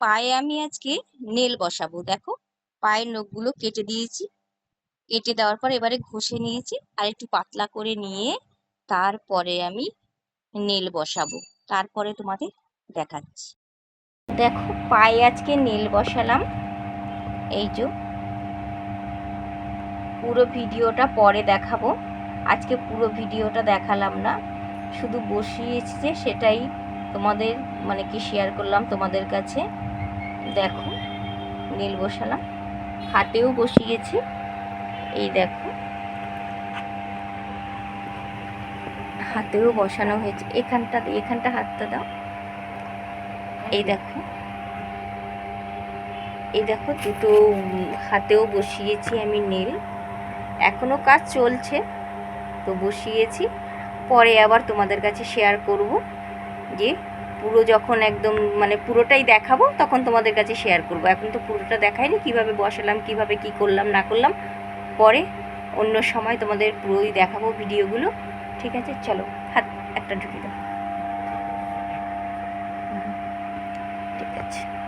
পায়ে আমি আজকে নেল বসাবো। দেখো, পায়ের নখগুলো কেটে দিয়েছি। কেটে দেওয়ার পর এবারে ঘষে নিয়েছি আর একটু পাতলা করে নিয়ে তারপরে আমি নেল বসাবো। তারপরে তোমাদের দেখাচ্ছি। দেখো, পায়ে আজকে নেল বসালাম। এই যে, পুরো ভিডিওটা পরে দেখাবো। আজকে পুরো ভিডিওটা দেখালাম না। শুধু বসিয়েছি যে সেটাই তোমাদের মানে কি শেয়ার করলাম তোমাদের কাছে। দেখো, নীল বসালাম হাতেও বসিয়েছি। এই দেখো। হাতেও বসানো হয়েছে। এখানটা এখানটা হাতটা দাও। এই দেখো। এই দেখো, দুটো হাতেও বসিয়েছি আমি নীল। এখনও কাজ চলছে, তো বসিয়েছি। পরে আবার তোমাদের কাছে শেয়ার করব যে পুরো যখন একদম মানে পুরোটাই দেখাবো, তখন তোমাদের কাছে শেয়ার করব। এখন তো পুরোটা দেখাইনি, কীভাবে বসালাম, কীভাবে কি করলাম, না করলাম। পরে অন্য সময় তোমাদের পুরোই দেখাবো ভিডিওগুলো। ঠিক আছে? চলো, হাত একটা ঢুকে দাও। ঠিক আছে।